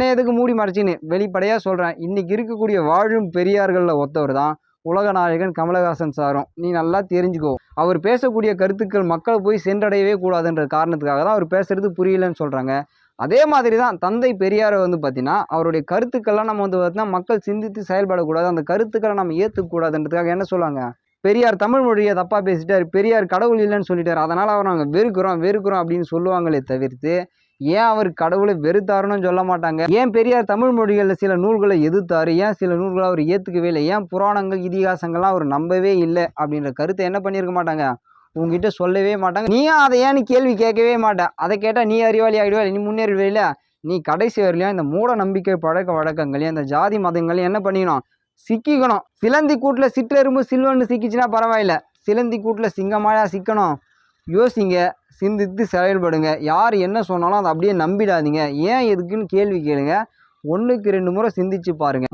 என்ன எதுக்கு மூடி மறைச்சின்னு வெளிப்படையாக சொல்கிறேன் இன்றைக்கி இருக்கக்கூடிய வாழும் பெரியார்களில் ஒத்தவர் தான் உலக நாயகன் கமலஹாசன் சாரும். நீ நல்லா தெரிஞ்சுக்கோ. அவர் பேசக்கூடிய கருத்துக்கள் மக்களை போய் சென்றடையவே கூடாதுன்ற காரணத்துக்காக தான் அவர் பேசுறது புரியலன்னு சொல்கிறாங்க அதே மாதிரி தான் தந்தை பெரியாரை வந்து பார்த்தீங்கன்னா அவருடைய கருத்துக்கள்லாம் நம்ம வந்து பார்த்தீங்கன்னா மக்கள் சிந்தித்து செயல்படக்கூடாது. அந்த கருத்துக்களை நம்ம ஏற்றுக்கூடாதுன்றதுக்காக என்ன சொல்லுவாங்க? பெரியார் தமிழ் மொழியை தப்பாக பேசிட்டார். பெரியார் கடவுள் இல்லைன்னு சொல்லிட்டார். அதனால் அவர் நாங்கள் வெறுக்கிறோம் வெறுக்கிறோம் அப்படின்னு சொல்லுவாங்களே தவிர்த்து ஏன் அவர் கடவுளை வெறுத்தாருன்னு சொல்ல மாட்டாங்க? ஏன் பெரியார் தமிழ் மொழிகளில் சில நூல்களை எதிர்த்தாரு? ஏன் சில நூல்களை அவர் ஏற்றுக்கவே இல்லை? ஏன் புராணங்கள் இதிகாசங்கள்லாம் அவர் நம்பவே இல்லை? அப்படின்ற கருத்தை என்ன பண்ணியிருக்க மாட்டாங்க? உங்ககிட்ட சொல்லவே மாட்டாங்க. நீயும் அதை ஏன் கேள்வி கேட்கவே மாட்ட? அதை கேட்டால் நீ அறிவாளி ஆகிடுவா நீ முன்னேறிடுவே நீ கடைசி வரலையும் இந்த மூட நம்பிக்கை பழக்க வழக்கங்களையும் இந்த ஜாதி மதங்களையும் என்ன பண்ணிக்கணும்? சிக்கிக்கணும். சிலந்தி கூட்டில் சிற்றெரும்பு சில்வன்னு சிக்கிச்சுன்னா பரவாயில்ல. சிலந்தி கூட்டில் சிங்கமாயா சிக்கணும். யோசிங்க. சிந்தித்து செயல்படுங்க. யார் என்ன சொன்னாலும் அதை அப்படியே நம்பிடாதீங்க. ஏன் எதுக்குன்னு கேள்வி கேளுங்க. ஒன்றுக்கு ரெண்டு முறை சிந்திச்சு பாருங்கள்